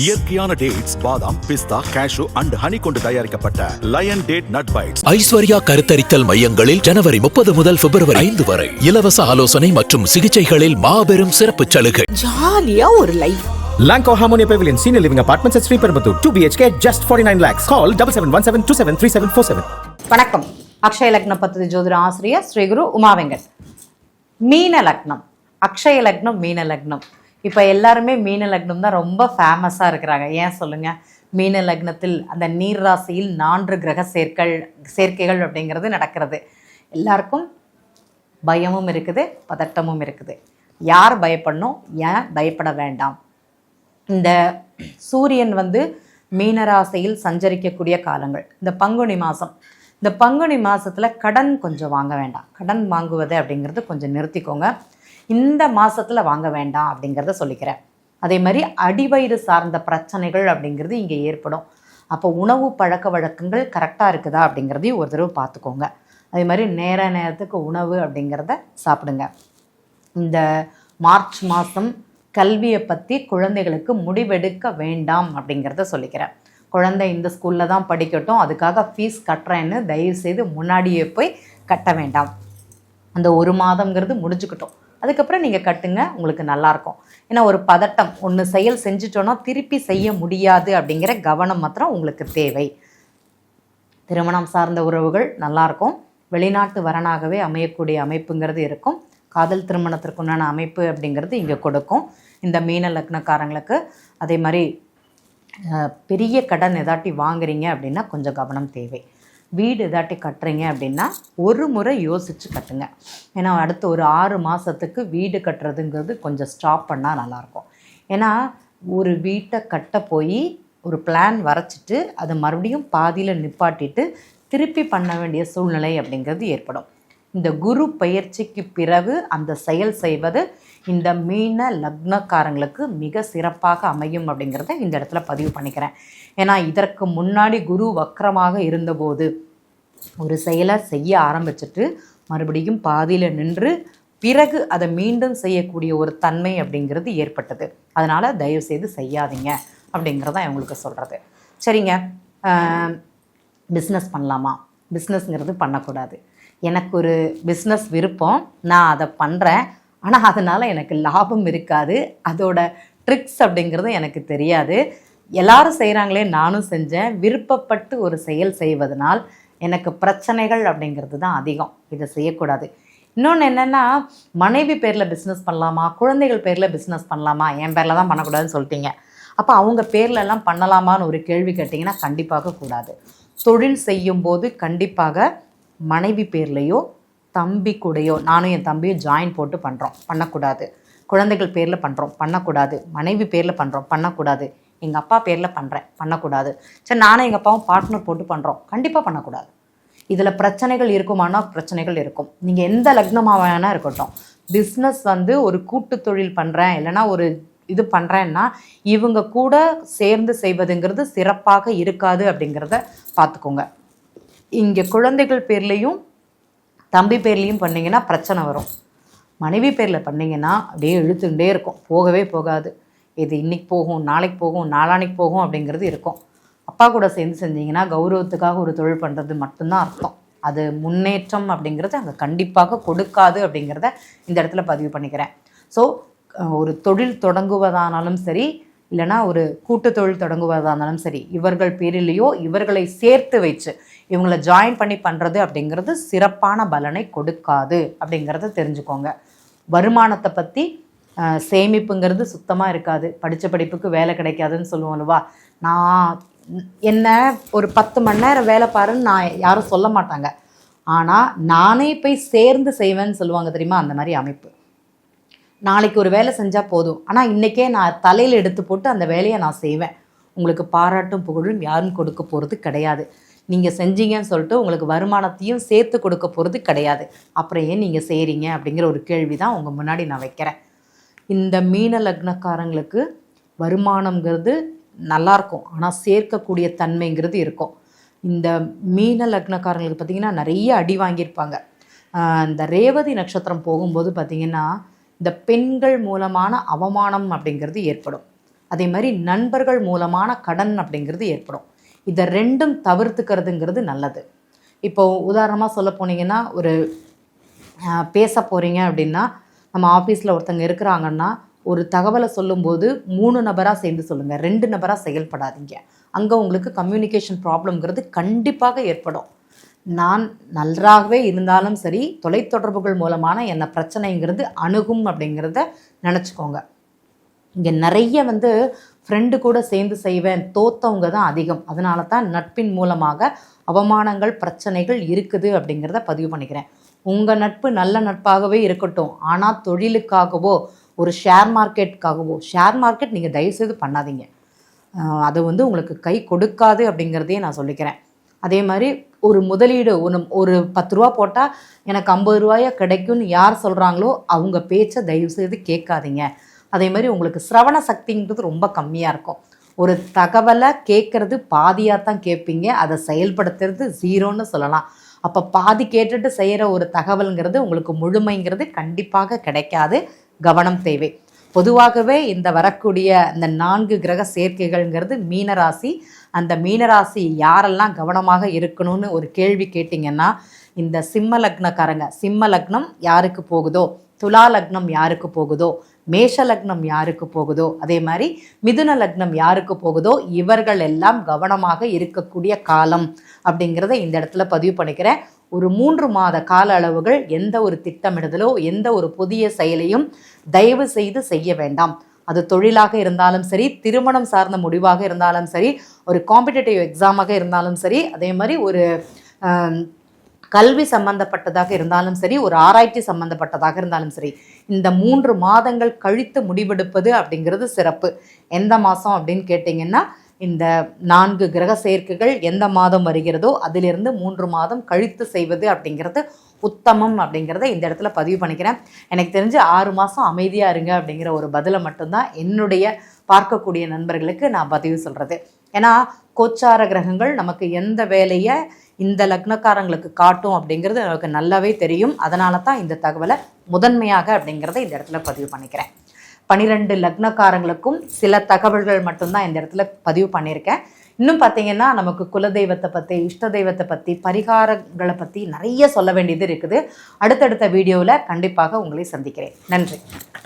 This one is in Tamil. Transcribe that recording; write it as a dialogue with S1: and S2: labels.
S1: இயற்கையான டேட்ஸ் பாதாம் பிஸ்தா கேஷு அண்ட் ஹனி கொண்டு தயாரிக்கப்பட்ட lion date nut bites
S2: Aishwarya கருத்தரித்தல் மையங்களில் ஜனவரி முப்பது முதல் பிப்ரவரி ஐந்து வரை. இலவச ஆலோசனை மற்றும் சிகிச்சைகளில் மாபெரும் சிறப்பு சலுகை.
S3: ஜாலியா ஒரு life
S4: Lanco Harmonia Pavilion Senior Living Apartments at Sri Perambatoor. 2 BHK just 49 lakhs. Call 7717273747.
S3: வணக்கம். அக்ஷய லக்ன பத்ததி ஜோதிட ஆசிரியர் ஸ்ரீ குரு உமா வெங்கட். மீன லக்னம். அக்ஷய லக்னம் மீன லக்னம். இப்போ எல்லாருமே மீன லக்னம் தான் ரொம்ப ஃபேமஸாக இருக்கிறாங்க. ஏன் சொல்லுங்க? மீன லக்னத்தில் அந்த நீர் ராசியில் நான்கு கிரக சேர்க்கள் சேர்க்கைகள் அப்படிங்கிறது நடக்கிறது. எல்லாருக்கும் பயமும் இருக்குது பதட்டமும் இருக்குது. யார் பயப்படணும்? ஏன் பயப்பட வேண்டாம்? இந்த சூரியன் வந்து மீனராசையில் சஞ்சரிக்கக்கூடிய காலங்கள். இந்த பங்குனி மாதம் இந்த பங்குனி மாதத்தில் கடன் கொஞ்சம் வாங்க வேண்டாம். கடன் வாங்குவது அப்படிங்கிறது கொஞ்சம் நிறுத்திக்கோங்க. இந்த மாதத்தில் வாங்க வேண்டாம் அப்படிங்கிறத சொல்லிக்கிறேன். அதே மாதிரி அடிவயிறு சார்ந்த பிரச்சனைகள் அப்படிங்கிறது இங்கே ஏற்படும். அப்போ உணவு பழக்க வழக்கங்கள் கரெக்டாக இருக்குதா அப்படிங்கிறதையும் ஒரு தடவை பார்த்துக்கோங்க. அதே மாதிரி நேர நேரத்துக்கு உணவு அப்படிங்கிறத சாப்பிடுங்க. இந்த மார்ச் மாதம் கல்வியை பற்றி குழந்தைகளுக்கு முடிவெடுக்க வேண்டாம் அப்படிங்கிறத சொல்லிக்கிறேன். குழந்தை இந்த ஸ்கூலில் தான் படிக்கட்டும் அதுக்காக ஃபீஸ் கட்டுறேன்னு தயவு செய்து முன்னாடியே போய் கட்ட வேண்டாம். அந்த ஒரு மாதங்கிறது முடிஞ்சுக்கிட்டோம். அதுக்கப்புறம் நீங்கள் கட்டுங்க உங்களுக்கு நல்லாயிருக்கும் ஏன்னா ஒரு பதட்டம் ஒன்று செயல் செஞ்சுட்டோன்னா திருப்பி செய்ய முடியாது அப்படிங்கிற கவனம் மாத்திரம் உங்களுக்கு தேவை. திருமணம் சார்ந்த உறவுகள் நல்லாயிருக்கும் வெளிநாட்டு வரனாகவே அமையக்கூடிய அமைப்புங்கிறது இருக்கும். காதல் திருமணத்திற்குண்டான அமைப்பு அப்படிங்கிறது இங்கே கொடுக்கும். இந்த மீன லக்னக்காரங்களுக்கு அதே மாதிரி பெரிய கடன் எதாட்டி வாங்குறீங்க அப்படின்னா கொஞ்சம் கவனம் தேவை. வீடு இதாட்டி கட்டுறீங்க அப்படின்னா ஒரு முறை யோசித்து கட்டுங்க. ஏன்னா அடுத்த ஒரு ஆறு மாதத்துக்கு வீடு கட்டுறதுங்கிறது கொஞ்சம் ஸ்டாப் பண்ணால் நல்லாயிருக்கும். ஏன்னா ஒரு வீட்டை கட்ட போய் ஒரு பிளான் வரைச்சிட்டு அதை மறுபடியும் பாதியில் நிப்பாட்டிட்டு திருப்பி பண்ண வேண்டிய சூழ்நிலை அப்படிங்கிறது ஏற்படும். இந்த குரு பயிற்சிக்கு பிறகு அந்த செயல் செய்வது இந்த மீன லக்னக்காரங்களுக்கு மிக சிறப்பாக அமையும் அப்படிங்கிறத இந்த இடத்துல பதிவு பண்ணிக்கிறேன். ஏன்னா இதற்கு முன்னாடி குரு வக்கரமாக இருந்தபோது ஒரு செயலை செய்ய ஆரம்பிச்சிட்டு மறுபடியும் பாதியில் நின்று பிறகு அதை மீண்டும் செய்யக்கூடிய ஒரு தன்மை அப்படிங்கிறது ஏற்பட்டது. அதனால் தயவு செய்து செய்யாதீங்க அப்படிங்கிறத இவங்களுக்கு சொல்கிறது சரிங்க. பிஸ்னஸ் பண்ணலாமா? பிஸ்னஸ்ங்கிறது பண்ணக்கூடாது. எனக்கு ஒரு பிஸ்னஸ் விருப்பம். நான் அதை பண்ணுறேன் ஆனால் அதனால் எனக்கு லாபம் இருக்காது. அதோட ட்ரிக்ஸ் அப்படிங்கிறது எனக்கு தெரியாது. எல்லாரும் செய்கிறாங்களே நானும் செஞ்சேன். விருப்பப்பட்டு ஒரு செயல் செய்வதனால் எனக்கு பிரச்சனைகள் அப்படிங்கிறது தான் அதிகம். இதை செய்யக்கூடாது. இன்னொன்று என்னென்னா மனைவி பேரில் பிஸ்னஸ் பண்ணலாமா? குழந்தைகள் பேரில் பிஸ்னஸ் பண்ணலாமா? என் பேரில் தான் பண்ணக்கூடாதுன்னு சொல்லிட்டீங்க. அப்போ அவங்க பேர்லெல்லாம் பண்ணலாமான்னு ஒரு கேள்வி கேட்டிங்கன்னா கண்டிப்பாக கூடாது. தொழில் செய்யும்போது கண்டிப்பாக மனைவி பேர்லேயோ தம்பி கூடயோ நானும் என் தம்பியும் ஜாயின் போட்டு பண்ணுறோம் பண்ணக்கூடாது. குழந்தைகள் பேரில் பண்ணுறோம் பண்ணக்கூடாது. மனைவி பேரில் பண்ணுறோம் பண்ணக்கூடாது. எங்கள் அப்பா பேரில் பண்ணுறேன் பண்ணக்கூடாது. சரி நானும் எங்கள் அப்பாவும் பார்ட்னர் போட்டு பண்ணுறோம் கண்டிப்பாக பண்ணக்கூடாது. இதில் பிரச்சனைகள் இருக்குமானா பிரச்சனைகள் இருக்கும். நீங்கள் எந்த லக்னமாக வேணால் இருக்கட்டும். பிஸ்னஸ் வந்து ஒரு கூட்டு தொழில் பண்ணுறேன் இல்லைன்னா ஒரு இது பண்ணுறேன்னா இவங்க கூட சேர்ந்து செய்வதுங்கிறது சிறப்பாக இருக்காது அப்படிங்கிறத பார்த்துக்கோங்க. இங்கே குழந்தைகள் பேர்லேயும் தம்பி பேர்லேயும் பண்ணிங்கன்னா பிரச்சனை வரும். மனைவி பேரில் பண்ணிங்கன்னா அப்படியே இழுத்துக்கிட்டே இருக்கும். போகவே போகாது. இது இன்றைக்கி போகும் நாளைக்கு போகும் நாளானைக்கு போகும் அப்படிங்கிறது இருக்கும். அப்பா கூட சேர்ந்து செஞ்சீங்கன்னா கௌரவத்துக்காக ஒரு தொழில் பண்ணுறது மட்டும்தான் அர்த்தம். அது முன்னேற்றம் அப்படிங்கிறது அங்கே கண்டிப்பாக கொடுக்காது அப்படிங்கிறத இந்த இடத்துல பதிவு பண்ணிக்கிறேன். ஸோ ஒரு தொழில் தொடங்குவதானாலும் சரி இல்லைனா ஒரு கூட்டு தொழில் தொடங்குவதானாலும் சரி இவர்கள் பேரிலேயோ இவர்களை சேர்த்து வச்சு இவங்களை ஜாயின் பண்ணி பண்ணுறது அப்படிங்கிறது சிறப்பான பலனை கொடுக்காது அப்படிங்கிறத தெரிஞ்சுக்கோங்க. வருமானத்தை பற்றி சேமிப்புங்கிறது சுத்தமாக இருக்காது. படித்த படிப்புக்கு வேலை கிடைக்காதுன்னு சொல்லுவோம் அல்லவா? நான் என்ன ஒரு பத்து மணி நேரம் வேலை பாருன்னு நான் யாரும் சொல்ல மாட்டாங்க. ஆனால் நானே போய் சேர்ந்து செய்வேன்னு சொல்லுவாங்க தெரியுமா? அந்த மாதிரி அமைப்பு. நாளைக்கு ஒரு வேலை செஞ்சால் போதும். ஆனால் இன்றைக்கே நான் தலையில் எடுத்து போட்டு அந்த வேலையை நான் செய்வேன். உங்களுக்கு பாராட்டும் புகழும் யாரும் கொடுக்க போகிறது கிடையாது. நீங்கள் செஞ்சீங்கன்னு சொல்லிட்டு உங்களுக்கு வருமானத்தையும் சேர்த்து கொடுக்க போகிறது கிடையாது. அப்புறம் ஏன் நீங்கள் செய்கிறீங்க அப்படிங்கிற ஒரு கேள்வி தான் உங்கள் முன்னாடி நான் வைக்கிறேன். இந்த மீன லக்னக்காரங்களுக்கு வருமானம்ங்கிறது நல்லாயிருக்கும் ஆனால் சேர்க்கக்கூடிய தன்மைங்கிறது இருக்கும். இந்த மீன லக்னக்காரங்களுக்கு பார்த்திங்கன்னா நிறைய அடி வாங்கியிருப்பாங்க. இந்த ரேவதி நட்சத்திரம் போகும்போது பார்த்திங்கன்னா இந்த பெண்கள் மூலமான அவமானம் அப்படிங்கிறது ஏற்படும். அதே மாதிரி நண்பர்கள் மூலமான கடன் அப்படிங்கிறது ஏற்படும். இதை ரெண்டும் தவிர்த்துக்கிறதுங்கிறது நல்லது. இப்போ உதாரணமாக சொல்ல போனீங்கன்னா ஒரு பேச போகிறீங்க அப்படின்னா நம்ம ஆஃபீஸில் ஒருத்தங்க இருக்கிறாங்கன்னா ஒரு தகவலை சொல்லும்போது மூணு நபராக சேர்ந்து சொல்லுங்கள் ரெண்டு நபராக செயல்படாதீங்க. அங்கே உங்களுக்கு கம்யூனிகேஷன் ப்ராப்ளம்ங்கிறது கண்டிப்பாக ஏற்படும். நான் நன்றாகவே இருந்தாலும் சரி தொலைத்தொடர்புகள் மூலமான என்ன பிரச்சனைங்கிறது அணுகும் அப்படிங்கிறத நினச்சிக்கோங்க. இங்கே நிறைய வந்து ஃப்ரெண்டு கூட சேர்ந்து செய்வேன் தோத்தவங்க தான் அதிகம். அதனால தான் நட்பின் மூலமாக அவமானங்கள் பிரச்சனைகள் இருக்குது அப்படிங்கிறத பதிவு பண்ணிக்கிறேன். உங்கள் நட்பு நல்ல நட்பாகவே இருக்கட்டும். ஆனால் தொழிலுக்காகவோ ஒரு ஷேர் மார்க்கெட்டுக்காகவோ ஷேர் மார்க்கெட் நீங்கள் தயவுசெய்து பண்ணாதீங்க. அது வந்து உங்களுக்கு கை கொடுக்காது அப்படிங்கிறதையும் நான் சொல்லிக்கிறேன். அதே மாதிரி ஒரு முதலீடு ஒன்று ஒரு பத்து ரூபா போட்டால் எனக்கு ஐம்பது ரூபாயா கிடைக்கும்னு யார் சொல்கிறாங்களோ அவங்க பேச்சை தயவுசெய்து கேட்காதீங்க. அதே மாதிரி உங்களுக்கு சிரவண சக்திங்கிறது ரொம்ப கம்மியாக இருக்கும். ஒரு தகவலை கேட்குறது பாதியாக தான் கேட்பீங்க. அதை செயல்படுத்துறது ஜீரோன்னு சொல்லலாம். அப்போ பாதி கேட்டுட்டு செய்கிற ஒரு தகவல்ங்கிறது உங்களுக்கு முழுமைங்கிறது கண்டிப்பாக கிடைக்காது. கவனம் தேவை. பொதுவாகவே இந்த வரக்கூடிய இந்த நான்கு கிரக சேர்க்கைகள்ங்கிறது மீனராசி. அந்த மீனராசி யாரெல்லாம் கவனமாக இருக்கணும்னு ஒரு கேள்வி கேட்டிங்கன்னா இந்த சிம்ம லக்னக்காரங்க சிம்ம லக்னம் யாருக்கு போகுதோ துலா லக்னம் யாருக்கு போகுதோ மேஷ லக்னம் யாருக்கு போகுதோ அதே மாதிரி மிதுன லக்னம் யாருக்கு போகுதோ இவர்கள் எல்லாம் கவனமாக இருக்கக்கூடிய காலம் அப்படிங்கிறத இந்த இடத்துல பதிவு பண்ணிக்கிறேன். ஒரு மூன்று மாத கால அளவுகள் எந்த ஒரு திட்டமிடுதலோ எந்த ஒரு புதிய செயலையும் தயவு செய்து செய்ய வேண்டாம். அது தொழிலாக இருந்தாலும் சரி திருமணம் சார்ந்த முடிவாக இருந்தாலும் சரி ஒரு காம்படிட்டிவ் எக்ஸாமாக இருந்தாலும் சரி அதே மாதிரி ஒரு கல்வி சம்பந்தப்பட்டதாக இருந்தாலும் சரி ஒரு ஆராய்ச்சி சம்பந்தப்பட்டதாக இருந்தாலும் சரி இந்த மூன்று மாதங்கள் கழித்து முடிவெடுப்பது அப்படிங்கிறது சிறப்பு. எந்த மாதம் அப்படின்னு கேட்டிங்கன்னா இந்த நான்கு கிரக சேர்க்கைகள் எந்த மாதம் வருகிறதோ அதிலிருந்து மூன்று மாதம் கழித்து செய்வது அப்படிங்கிறது உத்தமம் அப்படிங்கிறத இந்த இடத்துல பதிவு பண்ணிக்கிறேன். எனக்கு தெரிஞ்சு ஆறு மாதம் அமைதியாக இருங்க அப்படிங்கிற ஒரு பதிலை மட்டும்தான் என்னுடைய பார்க்கக்கூடிய நண்பர்களுக்கு நான் பதிவு சொல்கிறது ஏன்னா கோச்சார கிரகங்கள் நமக்கு எந்த வேலையை இந்த லக்னக்காரங்களுக்கு காட்டும் அப்படிங்கிறது நமக்கு நல்லாவே தெரியும். அதனால தான் இந்த தகவலை முதன்மையாக அப்படிங்கிறத இந்த இடத்துல பதிவு பண்ணிக்கிறேன். பனிரெண்டு லக்னக்காரங்களுக்கும் சில தகவல்கள் மட்டும்தான் இந்த இடத்துல பதிவு பண்ணியிருக்கேன். இன்னும் பார்த்தீங்கன்னா நமக்கு குலதெய்வத்தை பற்றி இஷ்ட தெய்வத்தை பற்றி பரிகாரங்களை பற்றி நிறைய சொல்ல வேண்டியது இருக்குது. அடுத்தடுத்த வீடியோவில் கண்டிப்பாக உங்களை சந்திக்கிறேன். நன்றி.